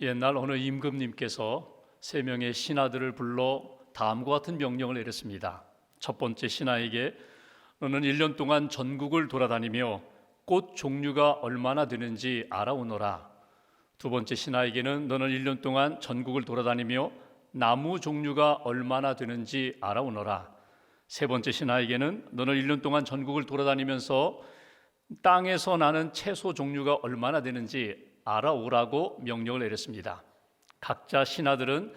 옛날 어느 임금님께서 세 명의 신하들을 불러 다음과 같은 명령을 내렸습니다. 첫 번째 신하에게 너는 1년 동안 전국을 돌아다니며 꽃 종류가 얼마나 되는지 알아오너라. 두 번째 신하에게는 너는 1년 동안 전국을 돌아다니며 나무 종류가 얼마나 되는지 알아오너라. 세 번째 신하에게는 너는 1년 동안 전국을 돌아다니면서 땅에서 나는 채소 종류가 얼마나 되는지 알아오라고 명령을 내렸습니다. 각자 신하들은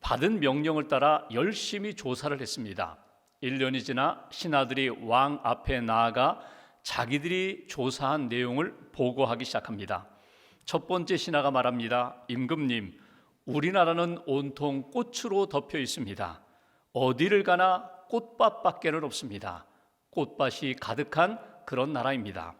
받은 명령을 따라 열심히 조사를 했습니다. 1년이 지나 신하들이 왕 앞에 나아가 자기들이 조사한 내용을 보고하기 시작합니다. 첫 번째 신하가 말합니다. 임금님, 우리나라는 온통 꽃으로 덮여 있습니다. 어디를 가나 꽃밭밖에는 없습니다. 꽃밭이 가득한 그런 나라입니다.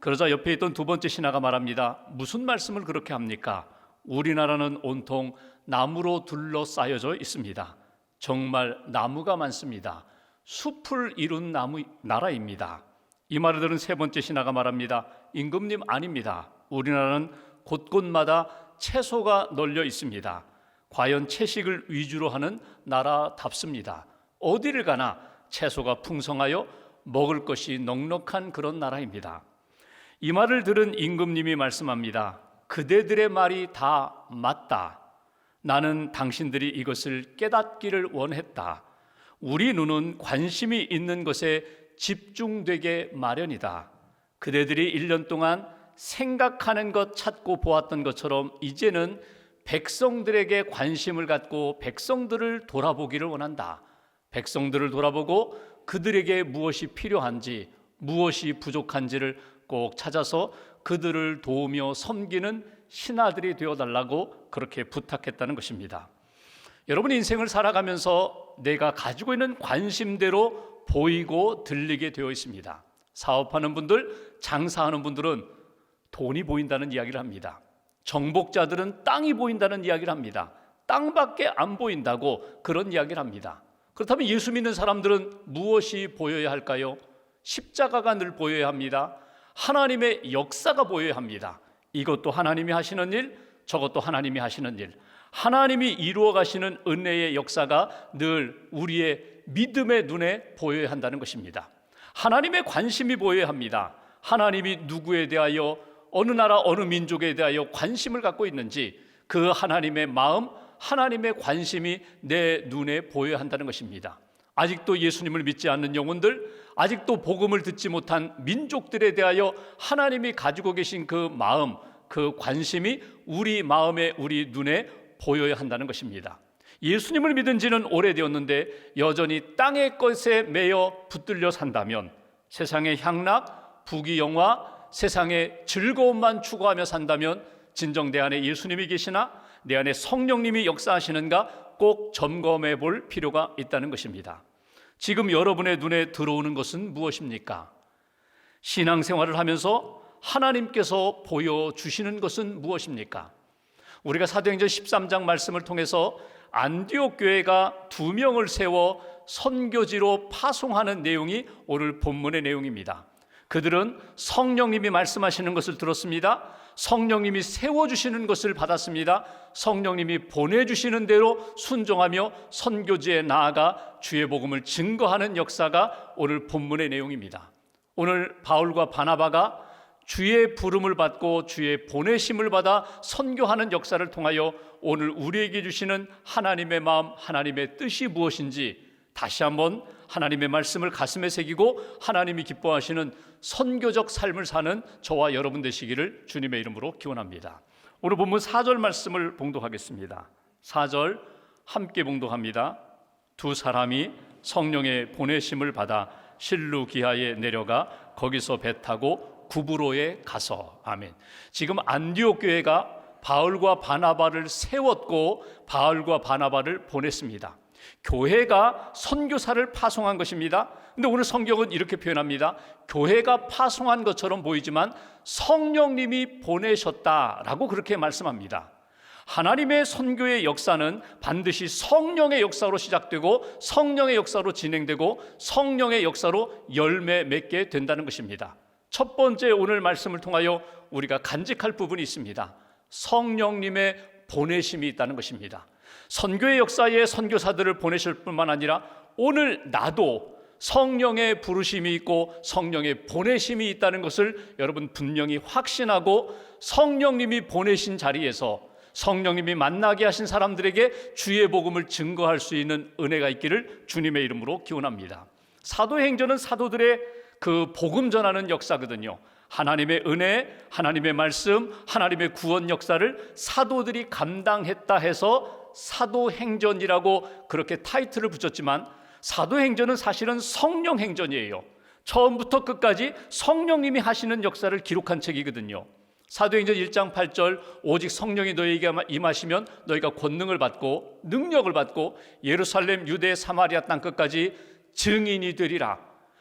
그러자 옆에 있던 두 번째 신하가 말합니다. 무슨 말씀을 그렇게 합니까? 우리나라는 온통 나무로 둘러싸여져 있습니다. 정말 나무가 많습니다. 숲을 이룬 나무 나라입니다. 이 말을 들은 세 번째 신하가 말합니다. 임금님 아닙니다. 우리나라는 곳곳마다 채소가 널려 있습니다. 과연 채식을 위주로 하는 나라답습니다. 어디를 가나 채소가 풍성하여 먹을 것이 넉넉한 그런 나라입니다. 이 말을 들은 임금님이 말씀합니다. 그대들의 말이 다 맞다. 나는 당신들이 이것을 깨닫기를 원했다. 우리 눈은 관심이 있는 것에 집중되게 마련이다. 그대들이 1년 동안 생각하는 것 찾고 보았던 것처럼 이제는 백성들에게 관심을 갖고 백성들을 돌아보기를 원한다. 백성들을 돌아보고 그들에게 무엇이 필요한지, 무엇이 부족한지를 꼭 찾아서 그들을 도우며 섬기는 신하들이 되어 달라고 그렇게 부탁했다는 것입니다. 여러분 인생을 살아가면서 내가 가지고 있는 관심대로 보이고 들리게 되어 있습니다. 사업하는 분들, 장사하는 분들은 돈이 보인다는 이야기를 합니다. 정복자들은 땅이 보인다는 이야기를 합니다. 땅밖에 안 보인다고 그런 이야기를 합니다. 그렇다면 예수 믿는 사람들은 무엇이 보여야 할까요? 십자가가 늘 보여야 합니다. 하나님의 역사가 보여야 합니다. 이것도 하나님이 하시는 일, 저것도 하나님이 하시는 일. 하나님이 이루어 가시는 은혜의 역사가 늘 우리의 믿음의 눈에 보여야 한다는 것입니다. 하나님의 관심이 보여야 합니다. 하나님이 누구에 대하여 어느 나라 어느 민족에 대하여 관심을 갖고 있는지 그 하나님의 마음, 하나님의 관심이 내 눈에 보여야 한다는 것입니다. 아직도 예수님을 믿지 않는 영혼들, 아직도 복음을 듣지 못한 민족들에 대하여 하나님이 가지고 계신 그 마음, 그 관심이 우리 마음에 우리 눈에 보여야 한다는 것입니다. 예수님을 믿은 지는 오래되었는데 여전히 땅의 것에 매여 붙들려 산다면 세상의 향락, 부귀 영화, 세상의 즐거움만 추구하며 산다면 진정 내 안에 예수님이 계시나 내 안에 성령님이 역사하시는가 꼭 점검해 볼 필요가 있다는 것입니다. 지금 여러분의 눈에 들어오는 것은 무엇입니까? 신앙생활을 하면서 하나님께서 보여주시는 것은 무엇입니까? 우리가 사도행전 13장 말씀을 통해서 안디옥 교회가 두 명을 세워 선교지로 파송하는 내용이 오늘 본문의 내용입니다. 그들은 성령님이 말씀하시는 것을 들었습니다. 성령님이 세워주시는 것을 받았습니다. 성령님이 보내주시는 대로 순종하며 선교지에 나아가 주의 복음을 증거하는 역사가 오늘 본문의 내용입니다. 오늘 바울과 바나바가 주의 부름을 받고 주의 보내심을 받아 선교하는 역사를 통하여 오늘 우리에게 주시는 하나님의 마음, 하나님의 뜻이 무엇인지 다시 한번 하나님의 말씀을 가슴에 새기고 하나님이 기뻐하시는 선교적 삶을 사는 저와 여러분 되시기를 주님의 이름으로 기원합니다. 오늘 본문 4절 말씀을 봉독하겠습니다. 4절 함께 봉독합니다. 두 사람이 성령의 보내심을 받아 실루 기하에 내려가 거기서 배 타고 구브로에 가서 아멘. 지금 안디옥 교회가 바울과 바나바를 세웠고 바울과 바나바를 보냈습니다. 교회가 선교사를 파송한 것입니다. 근데 오늘 성경은 이렇게 표현합니다. 교회가 파송한 것처럼 보이지만 성령님이 보내셨다라고 그렇게 말씀합니다. 하나님의 선교의 역사는 반드시 성령의 역사로 시작되고 성령의 역사로 진행되고 성령의 역사로 열매 맺게 된다는 것입니다. 첫 번째 오늘 말씀을 통하여 우리가 간직할 부분이 있습니다. 성령님의 보내심이 있다는 것입니다. 선교의 역사에 선교사들을 보내실 뿐만 아니라 오늘 나도 성령의 부르심이 있고 성령의 보내심이 있다는 것을 여러분 분명히 확신하고 성령님이 보내신 자리에서 성령님이 만나게 하신 사람들에게 주의 복음을 증거할 수 있는 은혜가 있기를 주님의 이름으로 기원합니다. 사도행전은 사도들의 그 복음 전하는 역사거든요. 하나님의 은혜, 하나님의 말씀, 하나님의 구원 역사를 사도들이 감당했다 해서 사도행전이라고 그렇게 타이틀을 붙였지만 사도행전은 사실은 성령행전이에요. 처음부터 끝까지 성령님이 하시는 역사를 기록한 책이거든요. 사도행전 1장 8절 오직 성령이 너희에게 임하시면 너희가 권능을 받고 능력을 받고 예루살렘 유대 사마리아 땅 끝까지 증인이 되리라.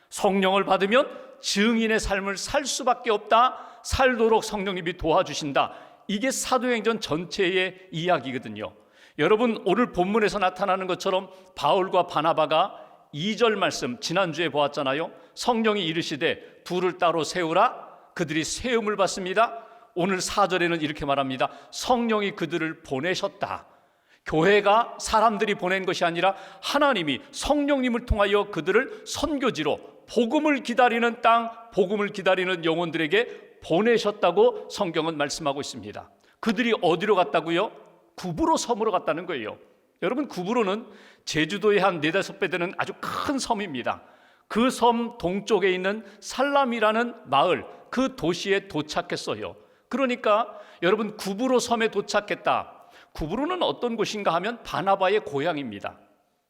성령을 받으면 증인의 삶을 살 수밖에 없다. 살도록 성령님이 도와주신다. 이게 사도행전 전체의 이야기거든요. 여러분 오늘 본문에서 나타나는 것처럼 바울과 바나바가 2절 말씀 지난주에 보았잖아요. 성령이 이르시되 둘을 따로 세우라. 그들이 세움을 받습니다. 오늘 4절에는 이렇게 말합니다. 성령이 그들을 보내셨다. 교회가 사람들이 보낸 것이 아니라 하나님이 성령님을 통하여 그들을 선교지로 복음을 기다리는 땅, 복음을 기다리는 영혼들에게 보내셨다고 성경은 말씀하고 있습니다. 그들이 어디로 갔다고요? 구부로 섬으로 갔다는 거예요. 여러분 구부로는 제주도의 한 네다섯 배 되는 아주 큰 섬입니다. 그 섬 동쪽에 있는 살람이라는 마을 그 도시에 도착했어요. 그러니까 여러분 구부로 섬에 도착했다. 구부로는 어떤 곳인가 하면 바나바의 고향입니다.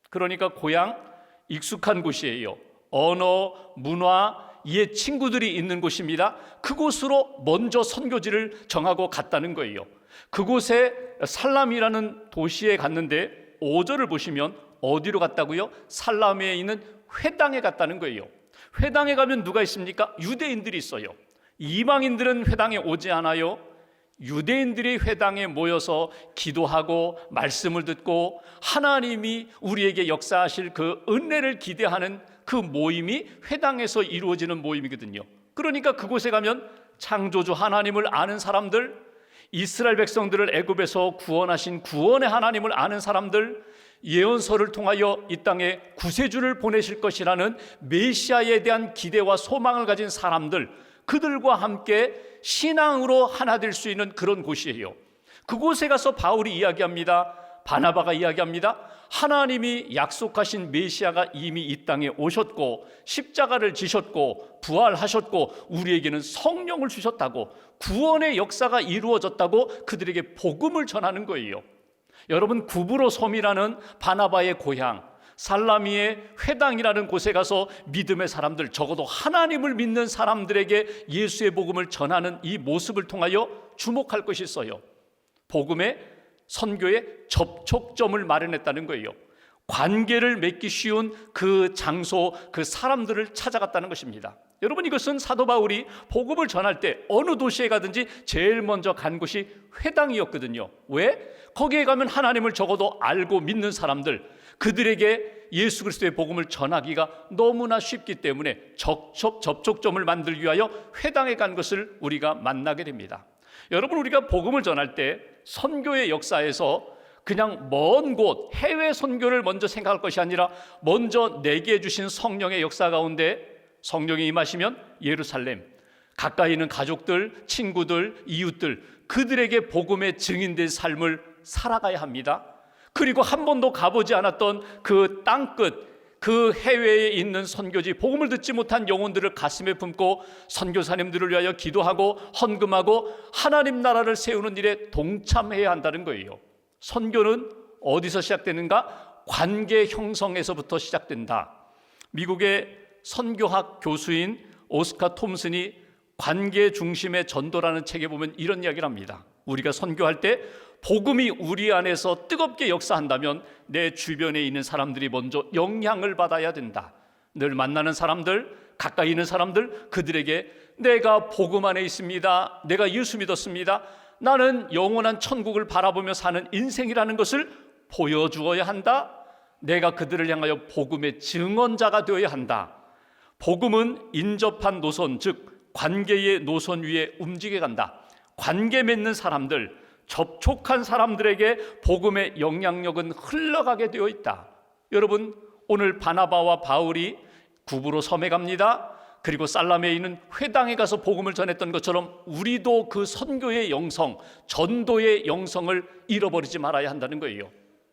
그러니까 고향 익숙한 곳이에요. 언어, 문화, 이에 친구들이 있는 곳입니다. 그곳으로 먼저 선교지를 정하고 갔다는 거예요. 그곳에 살람이라는 도시에 갔는데 5절을 보시면 어디로 갔다고요? 살람에 있는 회당에 갔다는 거예요. 회당에 가면 누가 있습니까? 유대인들이 있어요. 이방인들은 회당에 오지 않아요. 유대인들이 회당에 모여서 기도하고 말씀을 듣고 하나님이 우리에게 역사하실 그 은혜를 기대하는 그 모임이 회당에서 이루어지는 모임이거든요. 그러니까 그곳에 가면 창조주 하나님을 아는 사람들, 이스라엘 백성들을 애굽에서 구원하신 구원의 하나님을 아는 사람들, 예언서를 통하여 이 땅에 구세주를 보내실 것이라는 메시아에 대한 기대와 소망을 가진 사람들, 그들과 함께 신앙으로 하나 될 수 있는 그런 곳이에요. 그곳에 가서 바울이 이야기합니다. 바나바가 이야기합니다. 하나님이 약속하신 메시아가 이미 이 땅에 오셨고 십자가를 지셨고 부활하셨고 우리에게는 성령을 주셨다고 구원의 역사가 이루어졌다고 그들에게 복음을 전하는 거예요. 여러분 구브로 섬이라는 바나바의 고향 살라미의 회당이라는 곳에 가서 믿음의 사람들 적어도 하나님을 믿는 사람들에게 예수의 복음을 전하는 이 모습을 통하여 주목할 것이 있어요. 복음의 선교의 접촉점을 마련했다는 거예요. 관계를 맺기 쉬운 그 장소, 그 사람들을 찾아갔다는 것입니다. 여러분 이것은 사도 바울이 복음을 전할 때 어느 도시에 가든지 제일 먼저 간 곳이 회당이었거든요. 왜? 거기에 가면 하나님을 적어도 알고 믿는 사람들, 그들에게 예수 그리스도의 복음을 전하기가 너무나 쉽기 때문에 접촉 접촉점을 만들기 위하여 회당에 간 것을 우리가 만나게 됩니다. 여러분 우리가 복음을 전할 때 선교의 역사에서 그냥 먼 곳 해외 선교를 먼저 생각할 것이 아니라 먼저 내게 주신 성령의 역사 가운데 성령이 임하시면 예루살렘 가까이 있는 가족들, 친구들, 이웃들 그들에게 복음의 증인된 삶을 살아가야 합니다. 그리고 한 번도 가보지 않았던 그 땅끝 그 해외에 있는 선교지 복음을 듣지 못한 영혼들을 가슴에 품고 선교사님들을 위하여 기도하고 헌금하고 하나님 나라를 세우는 일에 동참해야 한다는 거예요. 선교는 어디서 시작되는가? 관계 형성에서부터 시작된다. 미국의 선교학 교수인 오스카 톰슨이 관계 중심의 전도라는 책에 보면 이런 이야기를 합니다. 우리가 선교할 때 복음이 우리 안에서 뜨겁게 역사한다면 내 주변에 있는 사람들이 먼저 영향을 받아야 된다. 늘 만나는 사람들, 가까이 있는 사람들, 그들에게 내가 복음 안에 있습니다. 내가 예수 믿었습니다. 나는 영원한 천국을 바라보며 사는 인생이라는 것을 보여주어야 한다. 내가 그들을 향하여 복음의 증언자가 되어야 한다. 복음은 인접한 노선, 즉 관계의 노선 위에 움직여 간다. 관계 맺는 사람들, 접촉한 사람들에게 복음의 영향력은 흘러가게 되어 있다. 여러분 오늘 바나바와 바울이 구부로 섬에 갑니다. 그리고 살람에 있는 회당에 가서 복음을 전했던 것처럼 우리도 그 선교의 영성, 전도의 영성을 잃어버리지 말아야 한다는 거예요.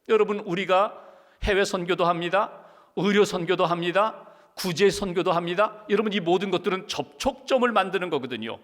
여러분 우리가 해외 선교도 합니다. 의료 선교도 합니다. 구제 선교도 합니다. 여러분 이 모든 것들은 접촉점을 만드는 거거든요.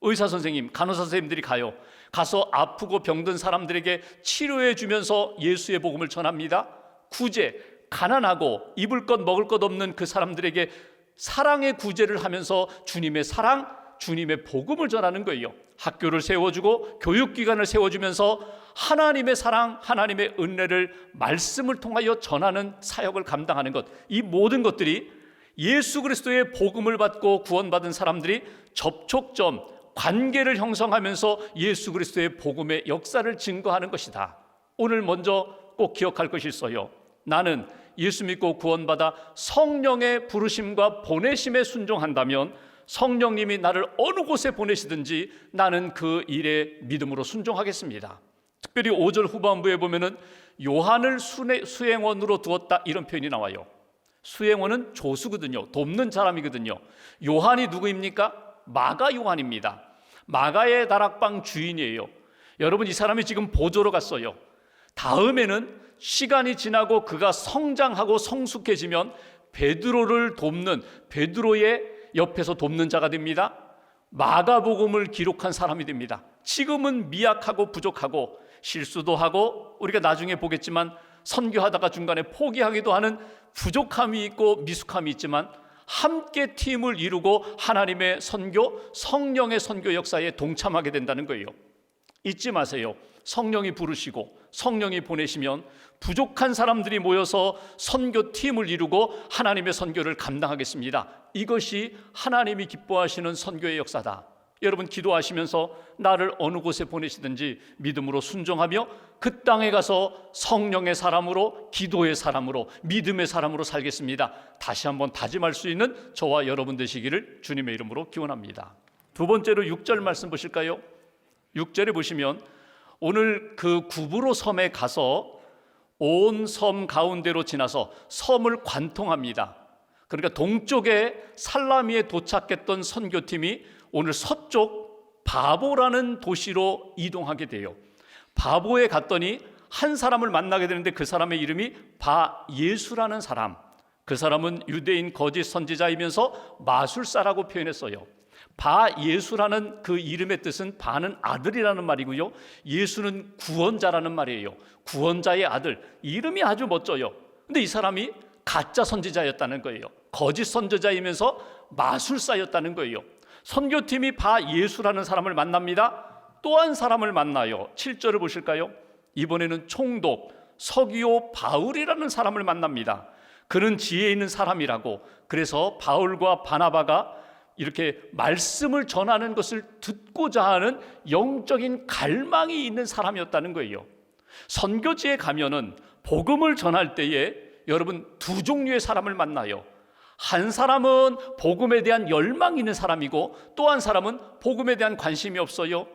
의사 선생님, 간호사 선생님들이 가요. 가서 아프고 병든 사람들에게 치료해 주면서 예수의 복음을 전합니다. 구제, 가난하고 입을 것 먹을 것 없는 그 사람들에게 사랑의 구제를 하면서 주님의 사랑, 주님의 복음을 전하는 거예요. 학교를 세워주고 교육기관을 세워주면서 하나님의 사랑, 하나님의 은혜를 말씀을 통하여 전하는 사역을 감당하는 것. 이 모든 것들이 예수 그리스도의 복음을 받고 구원받은 사람들이 접촉점, 관계를 형성하면서 예수 그리스도의 복음의 역사를 증거하는 것이다. 오늘 먼저 꼭 기억할 것이 있어요. 나는 예수 믿고 구원받아 성령의 부르심과 보내심에 순종한다면 성령님이 나를 어느 곳에 보내시든지 나는 그 일에 믿음으로 순종하겠습니다. 특별히 5절 후반부에 보면은 요한을 수행원으로 두었다 이런 표현이 나와요. 수행원은 조수거든요. 돕는 사람이거든요. 요한이 누구입니까? 마가 요한입니다. 마가의 다락방 주인이에요. 여러분 이 사람이 지금 보조로 갔어요. 다음에는 시간이 지나고 그가 성장하고 성숙해지면 베드로를 돕는 베드로의 옆에서 돕는 자가 됩니다. 마가복음을 기록한 사람이 됩니다. 지금은 미약하고 부족하고 실수도 하고 우리가 나중에 보겠지만 선교하다가 중간에 포기하기도 하는 부족함이 있고 미숙함이 있지만 함께 팀을 이루고 하나님의 선교, 성령의 선교 역사에 동참하게 된다는 거예요. 잊지 마세요. 성령이 부르시고 성령이 보내시면 부족한 사람들이 모여서 선교 팀을 이루고 하나님의 선교를 감당하겠습니다. 이것이 하나님이 기뻐하시는 선교의 역사다. 여러분 기도하시면서 나를 어느 곳에 보내시든지 믿음으로 순종하며 그 땅에 가서 성령의 사람으로 기도의 사람으로 믿음의 사람으로 살겠습니다. 다시 한번 다짐할 수 있는 저와 여러분 되시기를 주님의 이름으로 기원합니다. 두 번째로 6절 말씀 보실까요? 6절에 보시면 오늘 그 구부로 섬에 가서 온 섬 가운데로 지나서 섬을 관통합니다. 그러니까 동쪽에 살라미에 도착했던 선교팀이 오늘 서쪽 바보라는 도시로 이동하게 돼요. 바보에 갔더니 한 사람을 만나게 되는데 그 사람의 이름이 바 예수라는 사람. 그 사람은 유대인 거짓 선지자이면서 마술사라고 표현했어요. 바 예수라는 그 이름의 뜻은 바는 아들이라는 말이고요. 예수는 구원자라는 말이에요. 구원자의 아들. 이름이 아주 멋져요. 근데 이 사람이 가짜 선지자였다는 거예요. 거짓 선지자이면서 마술사였다는 거예요. 선교팀이 바 예수라는 사람을 만납니다. 또 한 사람을 만나요. 7절을 보실까요? 이번에는 총독 서기오 바울이라는 사람을 만납니다. 그는 지혜 있는 사람이라고. 그래서 바울과 바나바가 이렇게 말씀을 전하는 것을 듣고자 하는 영적인 갈망이 있는 사람이었다는 거예요. 선교지에 가면은 복음을 전할 때에 여러분 두 종류의 사람을 만나요. 한 사람은 복음에 대한 열망이 있는 사람이고 또 한 사람은 복음에 대한 관심이 없어요.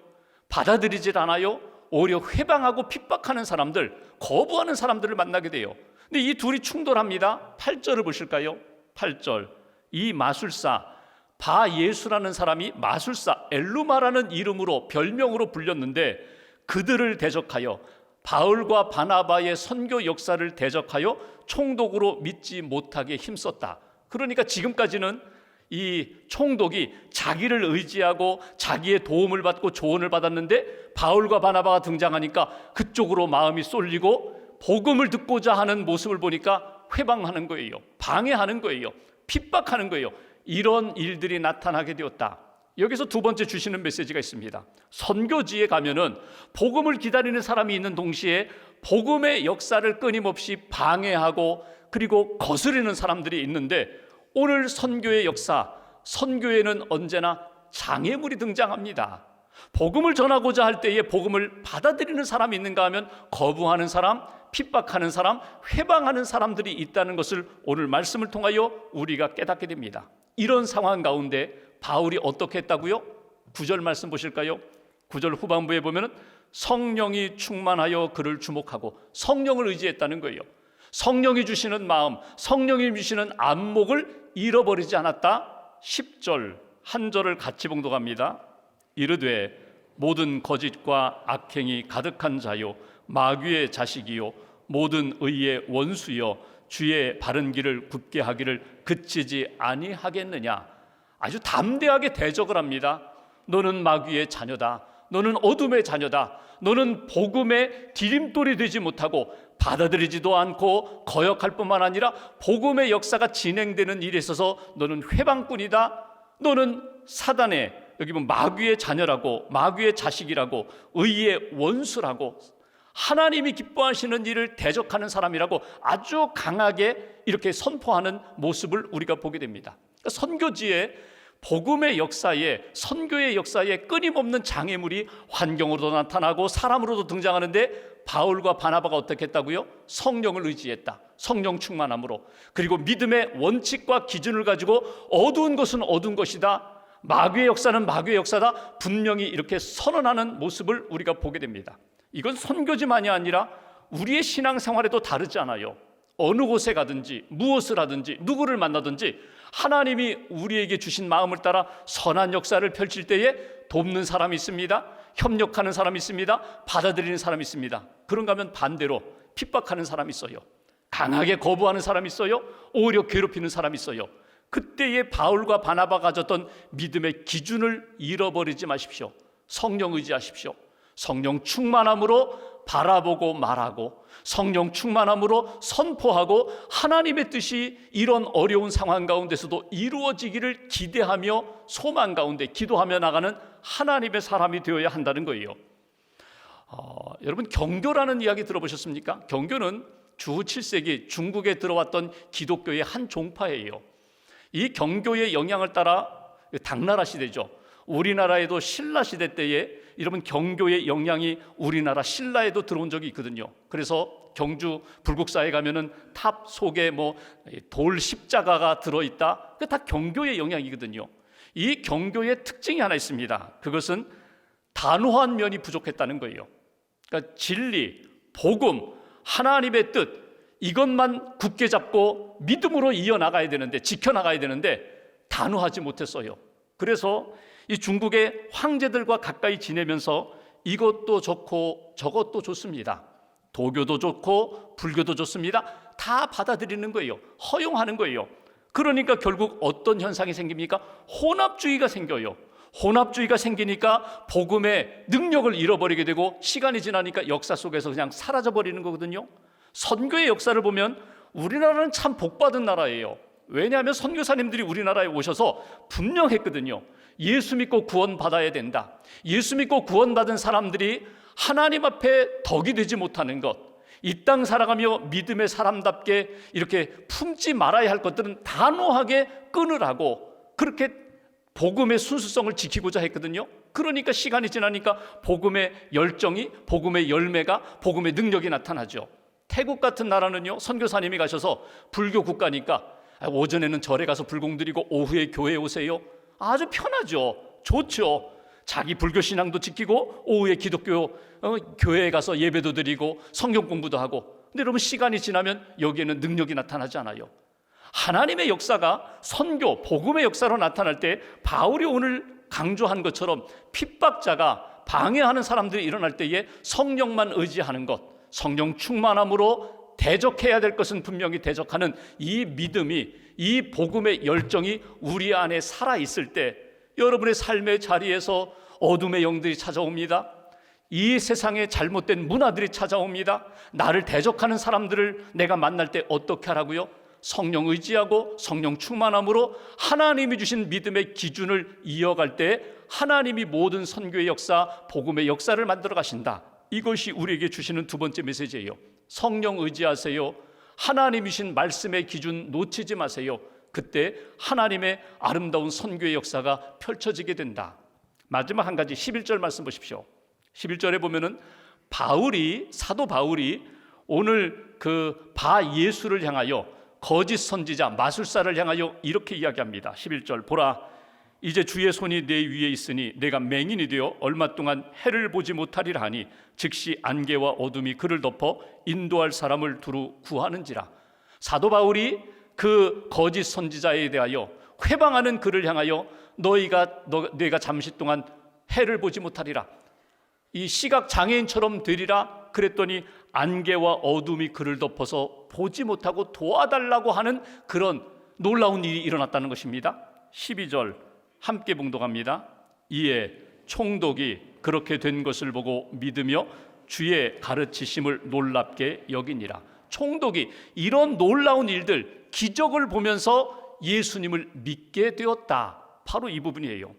받아들이질 않아요. 오히려 회방하고 핍박하는 사람들, 거부하는 사람들을 만나게 돼요. 근데 이 둘이 충돌합니다. 8절을 보실까요? 8절. 이 마술사 바 예수라는 사람이 마술사 엘루마라는 이름으로 별명으로 불렸는데 그들을 대적하여 바울과 바나바의 선교 역사를 대적하여 총독으로 믿지 못하게 힘썼다. 그러니까 지금까지는 이 총독이 자기를 의지하고 자기의 도움을 받고 조언을 받았는데 바울과 바나바가 등장하니까 그쪽으로 마음이 쏠리고 복음을 듣고자 하는 모습을 보니까 회방하는 거예요. 방해하는 거예요. 핍박하는 거예요. 이런 일들이 나타나게 되었다. 여기서 두 번째 주시는 메시지가 있습니다. 선교지에 가면은 복음을 기다리는 사람이 있는 동시에 복음의 역사를 끊임없이 방해하고 그리고 거스르는 사람들이 있는데 오늘 선교의 역사, 선교에는 언제나 장애물이 등장합니다. 복음을 전하고자 할 때에 복음을 받아들이는 사람이 있는가 하면 거부하는 사람, 핍박하는 사람, 회방하는 사람들이 있다는 것을 오늘 말씀을 통하여 우리가 깨닫게 됩니다. 이런 상황 가운데 바울이 어떻게 했다고요? 구절 말씀 보실까요? 구절 후반부에 보면은 성령이 충만하여 그를 주목하고 성령을 의지했다는 거예요. 성령이 주시는 마음, 성령이 주시는 안목을 잃어버리지 않았다. 10절 한 절을 같이 봉독합니다. 이르되 모든 거짓과 악행이 가득한 자요 마귀의 자식이요 모든 의의 원수여 주의 바른 길을 굳게 하기를 그치지 아니하겠느냐 아주 담대하게 대적을 합니다. 너는 마귀의 자녀다. 너는 어둠의 자녀다. 너는 복음의 디딤돌이 되지 못하고 받아들이지도 않고 거역할 뿐만 아니라 복음의 역사가 진행되는 일에 있어서 너는 회방꾼이다. 너는 사단의 여기 보면 마귀의 자녀라고 마귀의 자식이라고 의의 원수라고 하나님이 기뻐하시는 일을 대적하는 사람이라고 아주 강하게 이렇게 선포하는 모습을 우리가 보게 됩니다. 그러니까 선교지에 복음의 역사에 선교의 역사에 끊임없는 장애물이 환경으로도 나타나고 사람으로도 등장하는데 바울과 바나바가 어떻게 했다고요? 성령을 의지했다. 성령 충만함으로 그리고 믿음의 원칙과 기준을 가지고 어두운 것은 어두운 것이다. 마귀의 역사는 마귀의 역사다. 분명히 이렇게 선언하는 모습을 우리가 보게 됩니다. 이건 선교지만이 아니라 우리의 신앙생활에도 다르지 않아요. 어느 곳에 가든지 무엇을 하든지 누구를 만나든지 하나님이 우리에게 주신 마음을 따라 선한 역사를 펼칠 때에 돕는 사람이 있습니다. 협력하는 사람이 있습니다. 받아들이는 사람이 있습니다. 그런가 하면 반대로 핍박하는 사람이 있어요. 강하게 거부하는 사람이 있어요. 오히려 괴롭히는 사람이 있어요. 그때의 바울과 바나바 가졌던 믿음의 기준을 잃어버리지 마십시오. 성령 의지하십시오. 성령 충만함으로 바라보고 말하고 성령 충만함으로 선포하고 하나님의 뜻이 이런 어려운 상황 가운데서도 이루어지기를 기대하며 소망 가운데 기도하며 나가는 하나님의 사람이 되어야 한다는 거예요. 어, 여러분 경교라는 이야기 들어보셨습니까? 경교는 주 7세기 중국에 들어왔던 기독교의 한 종파예요. 이 경교의 영향을 따라 당나라 시대죠. 우리나라에도 신라 시대 때에 여러분 경교의 영향이 우리나라 신라에도 들어온 적이 있거든요. 그래서 경주 불국사에 가면은 탑 속에 뭐 돌 십자가가 들어 있다. 그 다 경교의 영향이거든요. 이 경교의 특징이 하나 있습니다. 그것은 단호한 면이 부족했다는 거예요. 그러니까 진리, 복음, 하나님의 뜻 이것만 굳게 잡고 믿음으로 이어 나가야 되는데 지켜 나가야 되는데 단호하지 못했어요. 그래서 이 중국의 황제들과 가까이 지내면서 이것도 좋고 저것도 좋습니다. 도교도 좋고 불교도 좋습니다. 다 받아들이는 거예요. 허용하는 거예요. 그러니까 결국 어떤 현상이 생깁니까? 혼합주의가 생겨요. 혼합주의가 생기니까 복음의 능력을 잃어버리게 되고 시간이 지나니까 역사 속에서 그냥 사라져 버리는 거거든요. 선교의 역사를 보면 우리나라는 참 복받은 나라예요. 왜냐하면 선교사님들이 우리나라에 오셔서 분명했거든요. 예수 믿고 구원받아야 된다. 예수 믿고 구원받은 사람들이 하나님 앞에 덕이 되지 못하는 것, 이 땅 살아가며 믿음의 사람답게 이렇게 품지 말아야 할 것들은 단호하게 끊으라고 그렇게 복음의 순수성을 지키고자 했거든요. 그러니까 시간이 지나니까 복음의 열정이, 복음의 열매가, 복음의 능력이 나타나죠. 태국 같은 나라는요, 선교사님이 가셔서 불교 국가니까 오전에는 절에 가서 불공 드리고 오후에 교회에 오세요. 아주 편하죠. 좋죠. 자기 불교 신앙도 지키고 오후에 기독교 어, 교회에 가서 예배도 드리고 성경 공부도 하고. 근데 여러분 시간이 지나면 여기에는 능력이 나타나지 않아요. 하나님의 역사가 선교, 복음의 역사로 나타날 때 바울이 오늘 강조한 것처럼 핍박자가 방해하는 사람들이 일어날 때에 성령만 의지하는 것, 성령 충만함으로 대적해야 될 것은 분명히 대적하는 이 믿음이 이 복음의 열정이 우리 안에 살아 있을 때 여러분의 삶의 자리에서 어둠의 영들이 찾아옵니다. 이 세상에 잘못된 문화들이 찾아옵니다. 나를 대적하는 사람들을 내가 만날 때 어떻게 하라고요? 성령 의지하고 성령 충만함으로 하나님이 주신 믿음의 기준을 이어갈 때 하나님이 모든 선교의 역사, 복음의 역사를 만들어 가신다. 이것이 우리에게 주시는 두 번째 메시지예요. 성령 의지하세요. 하나님이신 말씀의 기준 놓치지 마세요. 그때 하나님의 아름다운 선교의 역사가 펼쳐지게 된다. 마지막 한 가지 11절 말씀 보십시오. 11절에 보면은 바울이 사도 바울이 오늘 그 바 예수를 향하여 거짓 선지자 마술사를 향하여 이렇게 이야기합니다. 11절 보라 이제 주의 손이 내 위에 있으니 내가 맹인이 되어 얼마 동안 해를 보지 못하리라 하니 즉시 안개와 어둠이 그를 덮어 인도할 사람을 두루 구하는지라. 사도 바울이 그 거짓 선지자에 대하여 회방하는 그를 향하여 너희가 너, 내가 잠시 동안 해를 보지 못하리라. 이 시각 장애인처럼 되리라 그랬더니 안개와 어둠이 그를 덮어서 보지 못하고 도와달라고 하는 그런 놀라운 일이 일어났다는 것입니다. 12절 함께 봉독합니다. 이에 총독이 그렇게 된 것을 보고 믿으며 주의 가르치심을 놀랍게 여기니라. 총독이 이런 놀라운 일들 기적을 보면서 예수님을 믿게 되었다. 바로 이 부분이에요.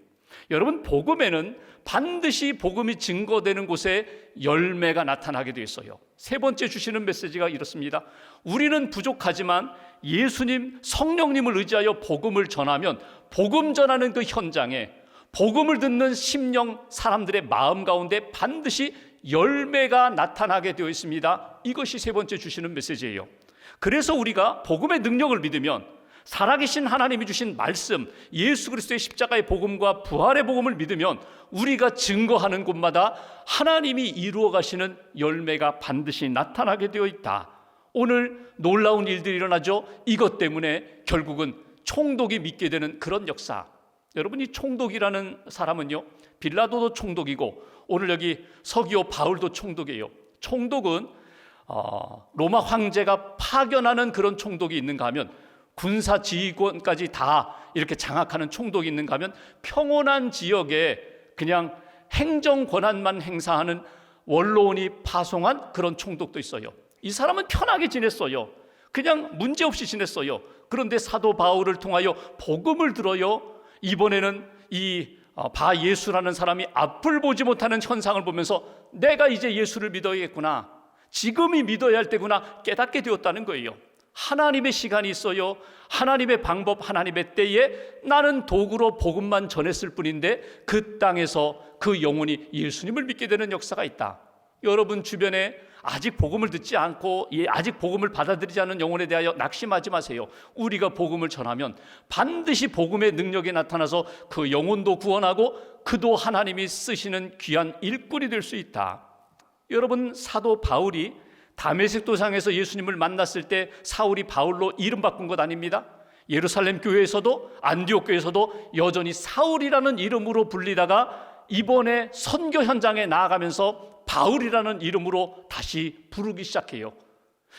여러분 복음에는 반드시 복음이 증거되는 곳에 열매가 나타나게 되어 있어요. 세 번째 주시는 메시지가 이렇습니다. 우리는 부족하지만 예수님 성령님을 의지하여 복음을 전하면 복음 전하는 그 현장에 복음을 듣는 심령 사람들의 마음 가운데 반드시 열매가 나타나게 되어 있습니다. 이것이 세 번째 주시는 메시지예요. 그래서 우리가 복음의 능력을 믿으면 살아계신 하나님이 주신 말씀, 예수 그리스도의 십자가의 복음과 부활의 복음을 믿으면 우리가 증거하는 곳마다 하나님이 이루어 가시는 열매가 반드시 나타나게 되어 있다. 오늘 놀라운 일들이 일어나죠. 이것 때문에 결국은 총독이 믿게 되는 그런 역사. 여러분 이 총독이라는 사람은요. 빌라도도 총독이고 오늘 여기 서기오 바울도 총독이에요. 총독은 어, 로마 황제가 파견하는 그런 총독이 있는가 하면 군사 지휘권까지 다 이렇게 장악하는 총독이 있는가 하면 평온한 지역에 그냥 행정 권한만 행사하는 원로원이 파송한 그런 총독도 있어요. 이 사람은 편하게 지냈어요. 그냥 문제 없이 지냈어요. 그런데 사도 바울을 통하여 복음을 들어요. 이번에는 이 어, 바 예수라는 사람이 앞을 보지 못하는 현상을 보면서 내가 이제 예수를 믿어야겠구나. 지금이 믿어야 할 때구나 깨닫게 되었다는 거예요. 하나님의 시간이 있어요. 하나님의 방법, 하나님의 때에 나는 도구로 복음만 전했을 뿐인데 그 땅에서 그 영혼이 예수님을 믿게 되는 역사가 있다. 여러분 주변에 아직 복음을 듣지 않고 예, 아직 복음을 받아들이지 않은 영혼에 대하여 낙심하지 마세요. 우리가 복음을 전하면 반드시 복음의 능력이 나타나서 그 영혼도 구원하고 그도 하나님이 쓰시는 귀한 일꾼이 될 수 있다. 여러분 사도 바울이 다메섹 도상에서 예수님을 만났을 때 사울이 바울로 이름 바꾼 것 아닙니다. 예루살렘 교회에서도 안디옥 교회에서도 여전히 사울이라는 이름으로 불리다가 이번에 선교 현장에 나아가면서 바울이라는 이름으로 다시 부르기 시작해요.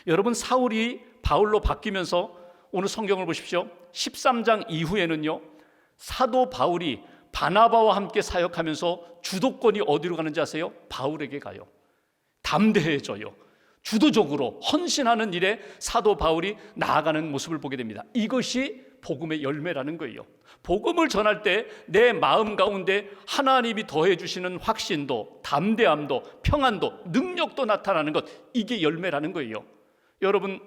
여러분 사울이 바울로 바뀌면서 오늘 성경을 보십시오. 13장 이후에는요. 사도 바울이 바나바와 함께 사역하면서 주도권이 어디로 가는지 아세요? 바울에게 가요. 담대해져요. 주도적으로 헌신하는 일에 사도 바울이 나아가는 모습을 보게 됩니다. 이것이 복음의 열매라는 거예요. 복음을 전할 때 내 마음 가운데 하나님이 더해 주시는 확신도, 담대함도, 평안도, 능력도 나타나는 것 이게 열매라는 거예요. 여러분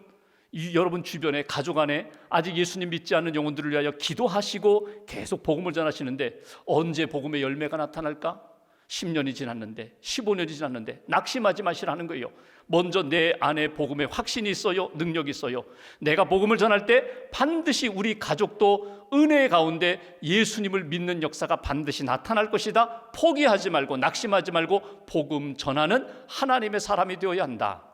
이 여러분 주변에 가족 안에 아직 예수님 믿지 않는 영혼들을 위하여 기도하시고 계속 복음을 전하시는데 언제 복음의 열매가 나타날까? 10년이 지났는데 15년이 지났는데 낙심하지 마시라는 거예요. 먼저 내 안에 복음의 확신이 있어요. 능력이 있어요. 내가 복음을 전할 때 반드시 우리 가족도 은혜 가운데 예수님을 믿는 역사가 반드시 나타날 것이다. 포기하지 말고 낙심하지 말고 복음 전하는 하나님의 사람이 되어야 한다.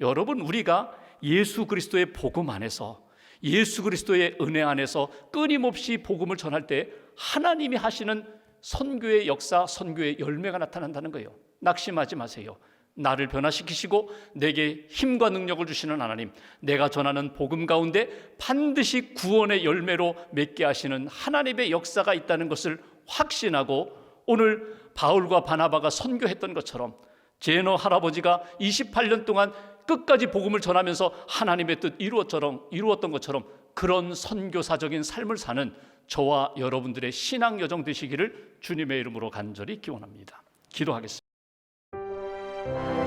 여러분 우리가 예수 그리스도의 복음 안에서 예수 그리스도의 은혜 안에서 끊임없이 복음을 전할 때 하나님이 하시는 선교의 역사, 선교의 열매가 나타난다는 거예요. 낙심하지 마세요. 나를 변화시키시고 내게 힘과 능력을 주시는 하나님, 내가 전하는 복음 가운데 반드시 구원의 열매로 맺게 하시는 하나님의 역사가 있다는 것을 확신하고 오늘 바울과 바나바가 선교했던 것처럼 제너 할아버지가 28년 동안 끝까지 복음을 전하면서 하나님의 뜻 이루었처럼 이루었던 것처럼 그런 선교사적인 삶을 사는 저와 여러분들의 신앙 여정 되시기를 주님의 이름으로 간절히 기원합니다. 기도하겠습니다. Thank you.